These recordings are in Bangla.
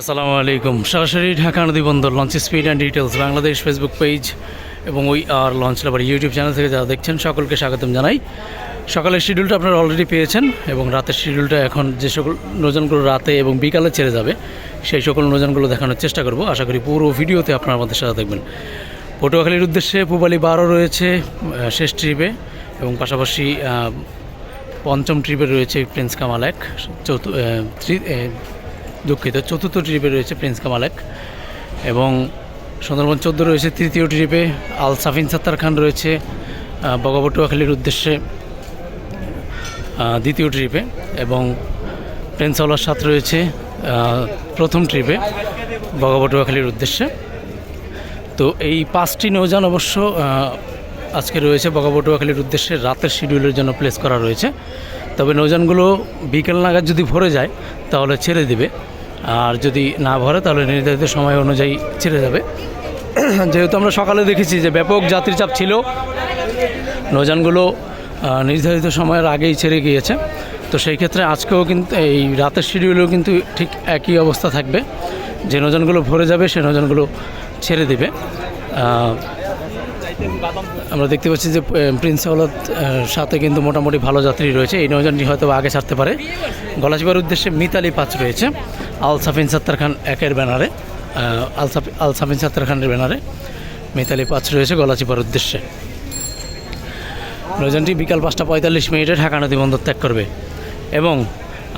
আসসালামু আলাইকুম। সরাসরি ঢাকা নদী বন্দর launch speed and details Bangladesh Facebook page এবং ওই আর লঞ্চ লাভার ইউটিউব চ্যানেল থেকে যারা দেখছেন, সকলকে স্বাগতম জানাই। সকালের শিডিউলটা আপনারা অলরেডি পেয়েছেন এবং রাতের শিডিউলটা এখন যে সকল নৌজানগুলো রাতে এবং বিকালে ছেড়ে যাবে, সেই সকল নৌজানগুলো দেখানোর চেষ্টা করব। আশা করি পুরো ভিডিওতে আপনারা আমাদের সাথে দেখবেন পটুয়াখালীর উদ্দেশ্যে পুবালি বারো রয়েছে শেষ ট্রিপে এবং পাশাপাশি পঞ্চম ট্রিপে রয়েছে প্রিন্স কামাল এক, চৌথ দুঃখিত, চতুর্থ ট্রিপে রয়েছে প্রিন্স কামাল এক এবং সুন্দরবন চোদ্দ রয়েছে তৃতীয় ট্রিপে আল সাফিন সাত্তার খান রয়েছে বগবটুয়াখালীর উদ্দেশ্যে দ্বিতীয় ট্রিপে এবং প্রিন্স আওলার সাথ রয়েছে প্রথম ট্রিপে বগবটুয়াখালীর উদ্দেশ্যে। তো এই পাঁচটি নৌযান অবশ্য আজকে রয়েছে বগাবটুয়াখালীর উদ্দেশ্যে, রাতের শিডিউলের জন্য প্লেস করা রয়েছে। তবে নৌযানগুলো বিকেল নাগাদ যদি ভরে যায়, তাহলে ছেড়ে দিবে। আর যদি না ভরে, তাহলে নির্ধারিত সময় অনুযায়ী ছেড়ে যাবে। যেহেতু আমরা সকালে দেখেছি যে ব্যাপক যাত্রীচাপ ছিল, নৌযানগুলো নির্ধারিত সময়ের আগেই ছেড়ে গিয়েছে। তো সেই ক্ষেত্রে আজকেও কিন্তু এই রাতের শিডিউলেও কিন্তু ঠিক একই অবস্থা থাকবে। যে নৌযানগুলো ভরে যাবে, সে নৌযানগুলো ছেড়ে দেবে। আমরা দেখতে পাচ্ছি যে প্রিন্স আহ, সাথে কিন্তু মোটামুটি ভালো যাত্রী রয়েছে। এই নৌযানটি হয়তো আগে ছাড়তে পারে। গলাচিপার উদ্দেশ্যে মিতালি পাঁচ রয়েছে। আল সাফিন সাত্তার খান একের ব্যানারে আল সাফি আল সাফিন সাত্তার খানের ব্যানারে মিতালি পাঁচ রয়েছে গলাচিপার উদ্দেশ্যে। নৌযানটি বিকাল পাঁচটা পঁয়তাল্লিশ মিনিটে ঢাকা নদী বন্দর ত্যাগ করবে। এবং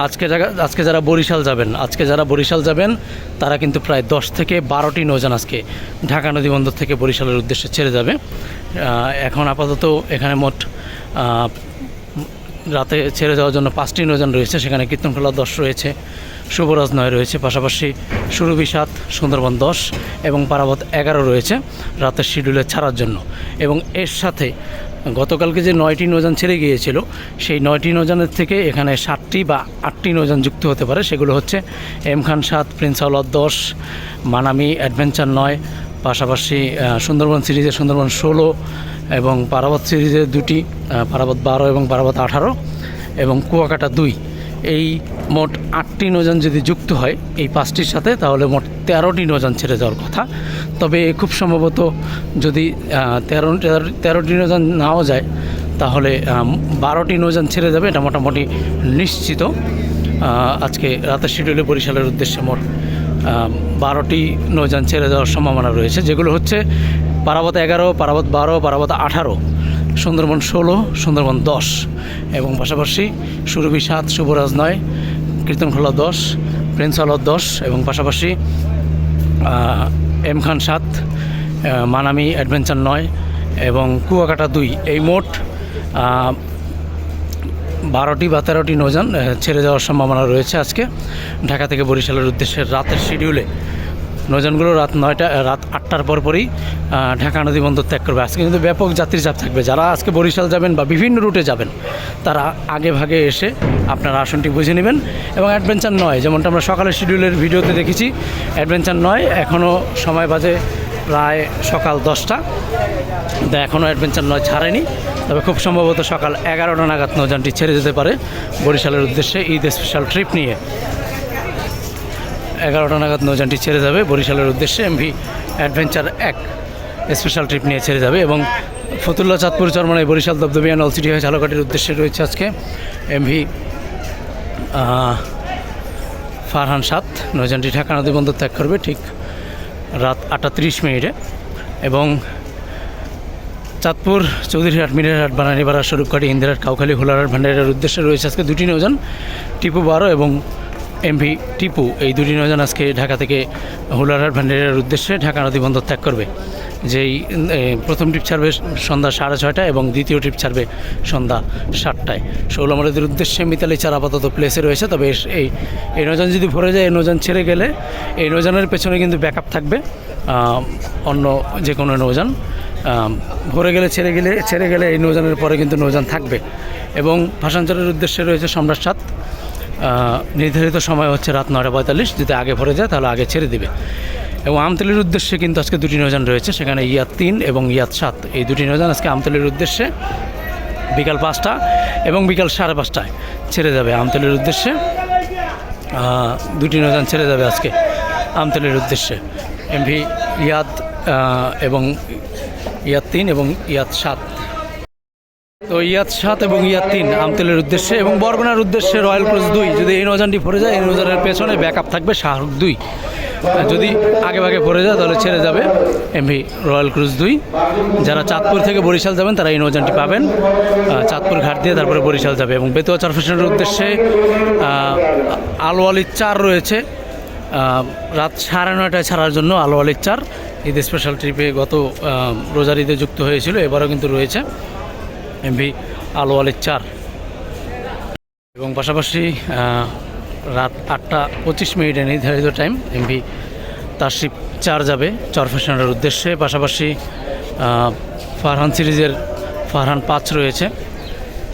আজকে জায়গা আজকে যারা বরিশাল যাবেন, আজকে যারা বরিশাল যাবেন, তারা কিন্তু প্রায় দশ থেকে বারোটি নৌজান আজকে ঢাকা নদী বন্দর থেকে বরিশালের উদ্দেশ্যে ছেড়ে যাবে। এখন আপাতত এখানে মোট রাতে ছেড়ে যাওয়ার জন্য পাঁচটি নৌযান রয়েছে, সেখানে কীর্তনখোলা দশ রয়েছে, শুভরাজ নয় রয়েছে, পাশাপাশি সুরভি সাত সুন্দরবন দশ এবং পারাবত এগারো রয়েছে রাতের শিডিউলে ছাড়ার জন্য। এবং এর সাথে গতকালকে যে নয়টি নৌযান ছেড়ে গিয়েছিল, সেই নয়টি নৌযানের থেকে এখানে সাতটি বা আটটি নৌযান যুক্ত হতে পারে। সেগুলো হচ্ছে এম খান সাত, প্রিন্স আওলাদ দশ, মানামি, অ্যাডভেঞ্চার নয় পাশাপাশি সুন্দরবন সিরিজে সুন্দরবন ষোলো এবং পারাবত সিরিজের দুটি পারাবত বারো এবং পারাবত আঠারো এবং কুয়াকাটা দুই। এই মোট আটটি নৌযান যদি যুক্ত হয় এই পাঁচটির সাথে, তাহলে মোট তেরোটি নৌযান ছেড়ে যাওয়ার কথা। তবে খুব সম্ভবত যদি তেরো, তেরো- তেরোটি নৌযান নাও যায়, তাহলে বারোটি নৌযান ছেড়ে যাবে, এটা মোটামুটি নিশ্চিত। আজকে রাতের শিডিউলে বরিশালের উদ্দেশ্যে মোট বারোটি নৌযান ছেড়ে যাওয়ার সম্ভাবনা রয়েছে, যেগুলো হচ্ছে পারাবত এগারো, পারাবত বারো, পারাবত আঠারো, সুন্দরবন ষোলো, সুন্দরবন দশ এবং পাশাপাশি সুরভি সাত শুভরাজ নয়, কীর্তনখোলা দশ প্রিন্স আলর দশ এবং পাশাপাশি এম খান সাত মানামি অ্যাডভেঞ্চার নয় এবং কুয়াকাটা দুই। এই মোট বারোটি বা তেরোটি নৌযান ছেড়ে যাওয়ার সম্ভাবনা রয়েছে আজকে। ঢাকা থেকে বরিশালের উদ্দেশ্যে রাতের শিডিউলে নৌযানগুলো রাত নয়টা রাত আটটার পরপরই ঢাকা নদী বন্দর ত্যাগ করবে। আজকে কিন্তু ব্যাপক যাত্রী চাপ থাকবে। যারা আজকে বরিশাল যাবেন বা বিভিন্ন রুটে যাবেন, তারা আগে ভাগে এসে আপনার আসনটি বুঝে নেবেন। এবং অ্যাডভেঞ্চার নয়, যেমনটা আমরা সকালের শিডিউলের ভিডিওতে দেখেছি অ্যাডভেঞ্চার নয় এখনও সময় বাজে প্রায় সকাল দশটা। কিন্তু এখনও অ্যাডভেঞ্চার নয়, ছাড়েনি। তবে খুব সম্ভবত সকাল এগারোটা নাগাদ নৌযানটি ছেড়ে যেতে পারে বরিশালের উদ্দেশ্যে ঈদ স্পেশাল ট্রিপ নিয়ে। এগারোটা নাগাদ নৌযানটি ছেড়ে যাবে বরিশালের উদ্দেশ্যে এমভি অ্যাডভেঞ্চার এক স্পেশাল ট্রিপ নিয়ে ছেড়ে যাবে এবং ফতুল্লা চাঁদপুর চরমানায় বরিশাল দবদবিয়া নলসিটি হয়ে ঝালকাঠির উদ্দেশ্যে রয়েছে আজকে এমভি ফারহান সাত। নৌযানটি ঢাকা নদী বন্দর ত্যাগ করবে ঠিক রাত তিরিশ মিনিটে এবং চাঁদপুর চৌধুরীহাট মিরারহাট বানানীপাড়া স্বরূপকাঠি ইন্দিরাট, কাউখালী হোলারহাট ভান্ডারের উদ্দেশ্যে রয়েছে আজকে দুটি নৌযান টিপু বারো এবং এমভি টিপু এই দুটি নৌযান আজকে ঢাকা থেকে হোলারহাট ভান্ডারের উদ্দেশ্যে ঢাকা নদী বন্দর ত্যাগ করবে। যেই প্রথম ট্রিপ ছাড়বে সন্ধ্যা সাড়ে ছয়টায় এবং দ্বিতীয় ট্রিপ ছাড়বে সন্ধ্যা সাতটায়। শৌলামারদের উদ্দেশ্যে মিতালি চার আপাতত প্লেসে রয়েছে তবে এই এই নৌযান যদি ভরে যায় এই নৌযান ছেড়ে গেলে এই নৌযানের পেছনে কিন্তু ব্যাকআপ থাকবে অন্য যে কোনো আম, ভরে গেলে ছেড়ে গেলে ছেড়ে গেলে এই নৌযানের পরে কিন্তু নৌযান থাকবে। এবং ভাষান্তরের উদ্দেশ্যে রয়েছে সম্রাট সাত। নির্ধারিত সময় হচ্ছে রাত নয়টা পঁয়তাল্লিশ, যদি আগে ভরে যায় তাহলে আগে ছেড়ে দিবে। এবং আমতলির উদ্দেশ্যে কিন্তু আজকে দুটি নৌযান রয়েছে, সেখানে ইয়াদ তিন এবং ইয়াদ সাত। এই দুটি নৌযান আজকে আমতলির উদ্দেশ্যে বিকাল পাঁচটা এবং বিকাল সাড়ে পাঁচটায় ছেড়ে যাবে আমতলির উদ্দেশ্যে। দুটি নৌযান ছেড়ে যাবে আজকে আমতলের উদ্দেশ্যে। এমভি ইয়াদ এবং ইয়াদ তিন এবং ইয়াদ সাত। তো ইয়াদ সাত এবং ইয়াদ তিন, আমতেলের উদ্দেশ্যে এবং বরগুনার উদ্দেশ্যে রয়্যাল ক্রুজ দুই। যদি এই নৌজানটি পড়ে যায়, এই নৌজানের পেছনে ব্যাকআপ থাকবে শাহরুখ দুই। যদি আগে ভাগে পড়ে যায়, তাহলে ছেড়ে যাবে এমভি রয়্যাল ক্রুজ দুই। যারা চাঁদপুর থেকে বরিশাল যাবেন, তারা এই নৌজানটি পাবেন। চাঁদপুর ঘাট দিয়ে তারপরে বরিশাল যাবে এবং বেতুয়া চারফেশনের উদ্দেশ্যে আলোয়ালির চার রয়েছে। রাত সাড়ে নয়টায় ছাড়ার জন্য আলোয়ালির চার। ঈদ স্পেশাল ট্রিপে গত রোজার ঈদে যুক্ত হয়েছিল, এবারও কিন্তু রয়েছে। এমভি আলোয়ালের চার। এবং পাশাপাশি রাত আটটা পঁচিশ মিনিটে নির্ধারিত টাইম এমভি তারশিপ চার যাবে চরফেশনের উদ্দেশ্যে। পাশাপাশি ফারহান সিরিজের ফারহান পাঁচ রয়েছে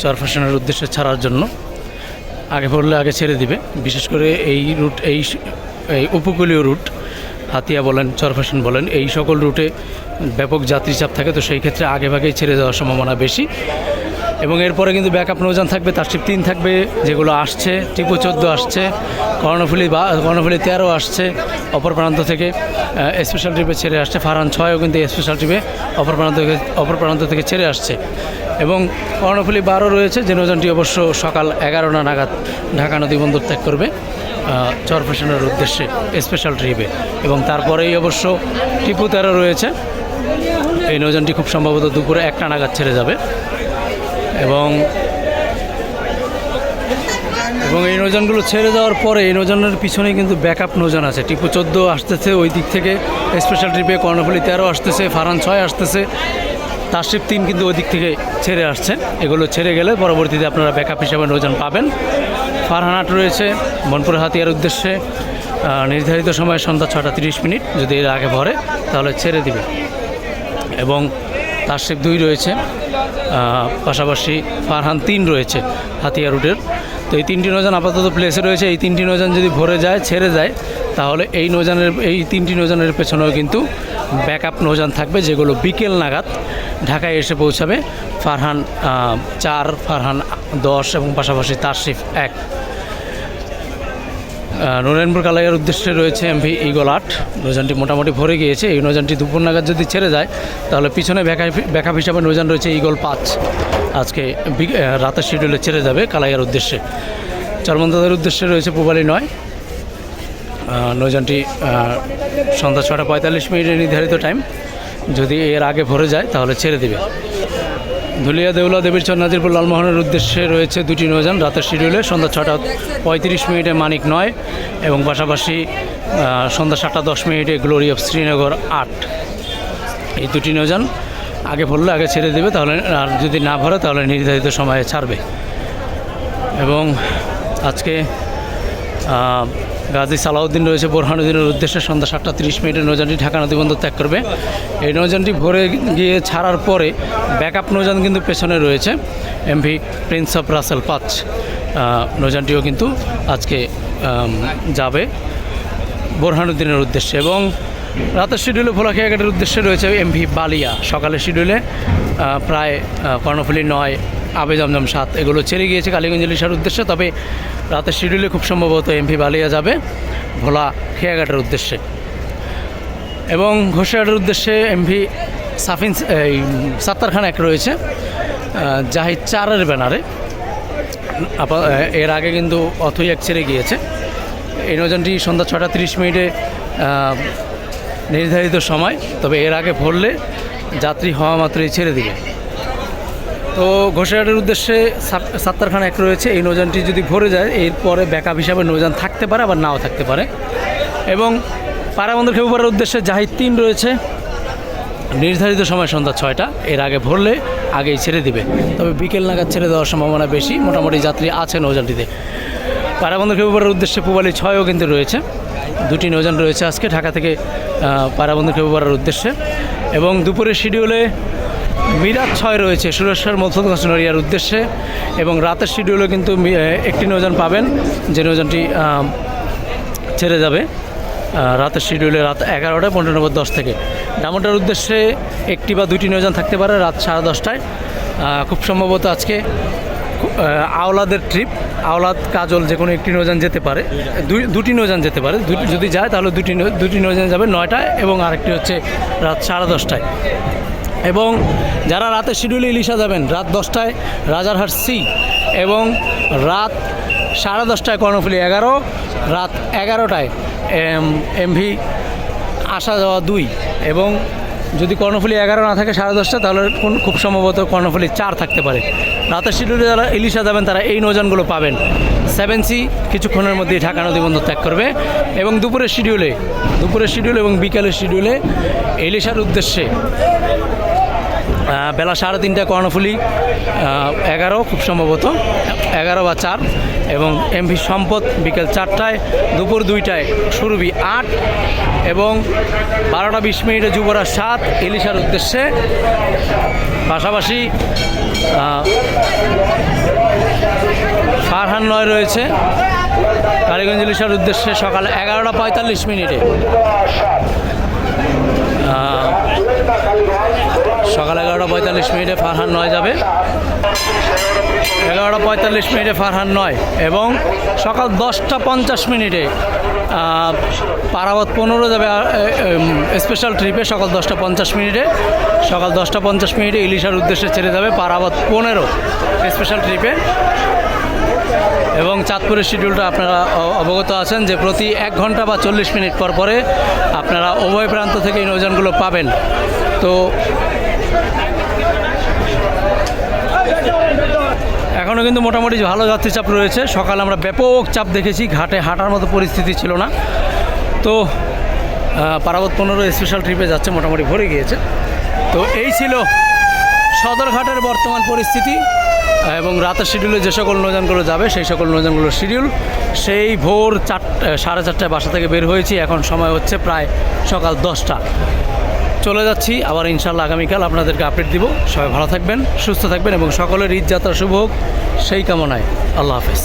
চরফেশনের উদ্দেশ্যে ছাড়ার জন্য। আগে পড়লে আগে ছেড়ে দিবে। বিশেষ করে এই রুট এই উপকূলীয় রুট হাতিয়া বলেন চরফেশন বলেন, এই সকল রুটে ব্যাপক যাত্রী চাপ থাকে, তো সেই ক্ষেত্রে আগে ভাগেই ছেড়ে যাওয়ার সম্ভাবনা বেশি। এবং এরপরে কিন্তু ব্যাকআপ নৌযান থাকবে, তার তারশিপ তিন থাকবে, যেগুলো আসছে, টিপু চোদ্দ আসছে, কর্ণফুলি বা, কর্ণফুলি তেরো আসছে, অপর প্রান্ত থেকে স্পেশাল ট্রিপে ছেড়ে আসছে, ফারহান ছয়ও কিন্তু স্পেশাল ট্রিপে অপর প্রান্ত অপর প্রান্ত থেকে ছেড়ে আসছে। এবং কর্ণফুলি বারো রয়েছে, যে নৌযানটি অবশ্য সকাল এগারোটা নাগাদ ঢাকা নদী বন্দর ত্যাগ করবে। চরফেশনের উদ্দেশ্যে স্পেশাল ট্রিপে এবং তারপরেই অবশ্য টিপু তেরো রয়েছে। এই নৌযানটি খুব সম্ভবত দুপুরে একটা নাগাদ ছেড়ে যাবে। এবং এবং এই নৌযানগুলো ছেড়ে যাওয়ার পরে এই নৌযানের পিছনে কিন্তু ব্যাকআপ নৌযান আছে। টিপু চোদ্দ আসতেছে, ওই দিক থেকে স্পেশাল ট্রিপে কর্ণফুলি তেরো আসতেছে ফারান ছয় আসতেছে। তারশিপ তিন কিন্তু ওই দিক থেকে ছেড়ে আসছে। এগুলো ছেড়ে গেলে পরবর্তীতে আপনারা ব্যাকআপ হিসাবে নৌযান পাবেন। ফারহান আট রয়েছে মনপুর হাতিয়ার উদ্দেশ্যে নির্ধারিত সময় সন্ধ্যা ছটা তিরিশ মিনিট, যদি এর আগে ভরে, তাহলে ছেড়ে দিবে। এবং তার তারশিপ দুই রয়েছে পাশাপাশি ফারহান তিন রয়েছে হাতিয়া রুটের তো এই তিনটি নৌযান আপাতত প্লেসে রয়েছে। এই তিনটি নৌযান যদি ভরে যায়, ছেড়ে যায়, তাহলে এই নৌযানের এই তিনটি নৌযানের পেছনেও কিন্তু ব্যাকআপ নৌযান থাকবে, যেগুলো বিকেল নাগাদ ঢাকায় এসে পৌঁছাবে। ফারহান চার, ফারহান দশ এবং পাশাপাশি তারশিফ এক। নরেনপুর কালাইয়ের উদ্দেশ্যে রয়েছে এমভি ইগল আট। নৌযানটি মোটামুটি ভরে গিয়েছে। এই নৌযানটি দুপুর নাগাদ যদি ছেড়ে যায়, তাহলে পিছনে ব্যাকআপ হিসাবে নৌযান রয়েছে ইগল পাঁচ। আজকে রাতের শিডিউলে ছেড়ে যাবে কালাইয়ার উদ্দেশ্যে। চরমন্দাদের উদ্দেশ্যে রয়েছে পুবালি নয়। নৌযানটি সন্ধ্যা ছটা পঁয়তাল্লিশ মিনিটের নির্ধারিত টাইম। যদি এর আগে ভরে যায়, তাহলে ছেড়ে দেবে। ধুলিয়া দেউলা দেবীর চর নাজিরপুর লালমোহনের উদ্দেশ্যে রয়েছে দুটি নৌযান। রাতের শিডিউলে সন্ধ্যা ছটা পঁয়ত্রিশ মিনিটে মানিক নয় এবং পাশাপাশি সন্ধ্যা সাতটা দশ মিনিটে গ্লোরি অফ শ্রীনগর আট। এই দুটি নৌযান আগে ভরলে আগে ছেড়ে দেবে, তাহলে আর যদি না ভরে, তাহলে নির্ধারিত সময়ে ছাড়বে। এবং আজকে গাজী সালাউদ্দিন রয়েছে বোরহানুদ্দিনের উদ্দেশ্যে সন্ধ্যা সাতটা তিরিশ মিনিটে নৌযানটি ঢাকা নদীবন্দর ত্যাগ করবে। এই নৌযানটি ভরে গিয়ে ছাড়ার পরে ব্যাকআপ নৌযান কিন্তু পেছনে রয়েছে। এমভি প্রিন্স অফ রাসেল পাঁচ আহ, নৌযানটিও কিন্তু আজকে যাবে বোরহানুদ্দিনের উদ্দেশ্যে এবং রাতের শিডিউলে ভোলাখিয়া ঘাটের উদ্দেশ্যে রয়েছে এমভি বালিয়া। সকালের শিডিউলে প্রায় কর্ণফুলি নয় আবে জমজম সাত এগুলো ছেড়ে গিয়েছে কালীগঞ্জ ইলিশার উদ্দেশ্যে। তবে রাতের শিডিউলে খুব সম্ভবত এমভি বালিয়া যাবে ভোলা খেয়াঘাটের উদ্দেশ্যে। এবং ঘোষিয়াঘাটের উদ্দেশ্যে এমভি সাফিন, এই সাত্তার খান এক রয়েছে জাহিদ চারের ব্যানারে। এর আগে কিন্তু অথই এক ছেড়ে গিয়েছে। এই নজনটি সন্ধ্যা ছটা তিরিশ মিনিটে নির্ধারিত সময়, তবে এর আগে ভরলে যাত্রী হওয়া মাত্রই ছেড়ে দিবে। তো ঘোষাঘাটের উদ্দেশ্যে সাত- সাত্তার খান এক রয়েছে। এই নৌযানটি যদি ভরে যায়, এরপরে ব্যাকআপ হিসাবে নৌযান থাকতে পারে, আবার নাও থাকতে পারে। এবং পারাবন্দর খেপুপাড়ার উদ্দেশ্যে জাহিদ তিন রয়েছে। নির্ধারিত সময় সন্ধ্যা ছয়টা। এর আগে ভরলে আগেই ছেড়ে দিবে। তবে বিকেল নাগাদ ছেড়ে দেওয়ার সম্ভাবনা বেশি। মোটামুটি যাত্রী আছে নৌযানটিতে। পারাবন্দর খেপুপাড়ার উদ্দেশ্যে পুবালি ছয়ও কিন্তু রয়েছে। দুটি নৌযান রয়েছে আজকে ঢাকা থেকে পারাবন্দর খেপুপাড়ার উদ্দেশ্যে। এবং দুপুরের শিডিউলে মিরাজ ছয় রয়েছে সুরেশ্বর মথুরগঞ্জ নড়িয়ার উদ্দেশ্যে। এবং রাতের শিডিউলে কিন্তু একটি নৌযান পাবেন, যে নৌযানটি ছেড়ে যাবে রাতের শিডিউলে রাত এগারোটায়, পনেরো নম্বর দশ থেকে। ডামোটার উদ্দেশ্যে একটি বা দুটি নৌযান থাকতে পারে রাত সাড়ে দশটায়। খুব সম্ভবত আজকে আওলাদের ট্রিপ আওলাদ, কাজল যে কোনো একটি নৌযান যেতে পারে। দুটি নৌযান যেতে পারে। যদি যায়, তাহলে দুটি দুটি নৌযান যাবে নয়টায় এবং আরেকটি হচ্ছে রাত সাড়ে দশটায়। এবং যারা রাতে শিডিউলে ইলিশা যাবেন, রাত দশটায় রাজারহাট সি এবং রাত সাড়ে দশটায় কর্ণফুলি এগারো, রাত এগারোটায় এমভি আসা যাওয়া দুই এবং যদি কর্ণফুলি এগারো না থাকে সাড়ে দশটা, তাহলে কোন- খুব সম্ভবত কর্ণফুলি চার থাকতে পারে। রাতের শিডিউলে যারা ইলিশা যাবেন, তারা এই নৌযানগুলো পাবেন। সেভেন সি কিছুক্ষণের মধ্যেই ঢাকা নদী বন্দর ত্যাগ করবে এবং দুপুরের শিডিউলে, দুপুরের শিডিউল এবং বিকালের শিডিউলে ইলিশার উদ্দেশ্যে বেলা সাড়ে তিনটা কর্ণফুলি এগারো খুব সম্ভবত, এগারো বা চার, এবং এমভি সম্পদ বিকেল চারটায়, দুপুর দুইটায়, সুরভি আট, এবং বারোটা বিশ মিনিটে যুবরাজ সাত, ইলিশার উদ্দেশ্যে। পাশাপাশি ফারহান নয় রয়েছে, কালীগঞ্জ ইলিশার উদ্দেশ্যে সকাল এগারোটা পঁয়তাল্লিশ মিনিটে। সকাল এগারোটা পঁয়তাল্লিশ মিনিটে ফারহান নয় যাবে। এগারোটা পঁয়তাল্লিশ মিনিটে ফারহান নয় এবং সকাল দশটা পঞ্চাশ মিনিটে পারাবত পনেরো যাবে স্পেশাল ট্রিপে সকাল দশটা পঞ্চাশ মিনিটে। সকাল দশটা পঞ্চাশ মিনিটে ইলিশার উদ্দেশ্যে ছেড়ে যাবে পারাবত পনেরো স্পেশাল ট্রিপে এবং চাঁদপুরের শিডিউলটা আপনারা অবগত আছেন যে প্রতি এক ঘণ্টা বা চল্লিশ মিনিট পর পরে আপনারা উভয় প্রান্ত থেকে এই নৌযানগুলো পাবেন। তো এখনও কিন্তু মোটামুটি ভালো যাত্রী চাপ রয়েছে। সকালে আমরা ব্যাপক চাপ দেখেছি, ঘাটে হাঁটার মতো পরিস্থিতি ছিল না। তো পারাবত পনেরো স্পেশাল ট্রিপে যাচ্ছে, মোটামুটি ভরে গিয়েছে। তো এই ছিল সদরঘাটের বর্তমান পরিস্থিতি এবং রাতের শিডিউলে যে সকল নৌযানগুলো যাবে, সেই সকল নৌযানগুলোর শিডিউল সেই ভোর চার সাড়ে চারটায় বাসা থেকে বের হয়েছি। এখন সময় হচ্ছে প্রায় সকাল দশটা। চলে যাচ্ছি। আবার ইনশাল্লাহ আগামীকাল আপনাদেরকে আপডেট দিব। সবাই ভালো থাকবেন, সুস্থ থাকবেন এবং সকলের ঈদ যাত্রা শুভ হোক। সেই কামনায় আল্লাহ হাফেজ।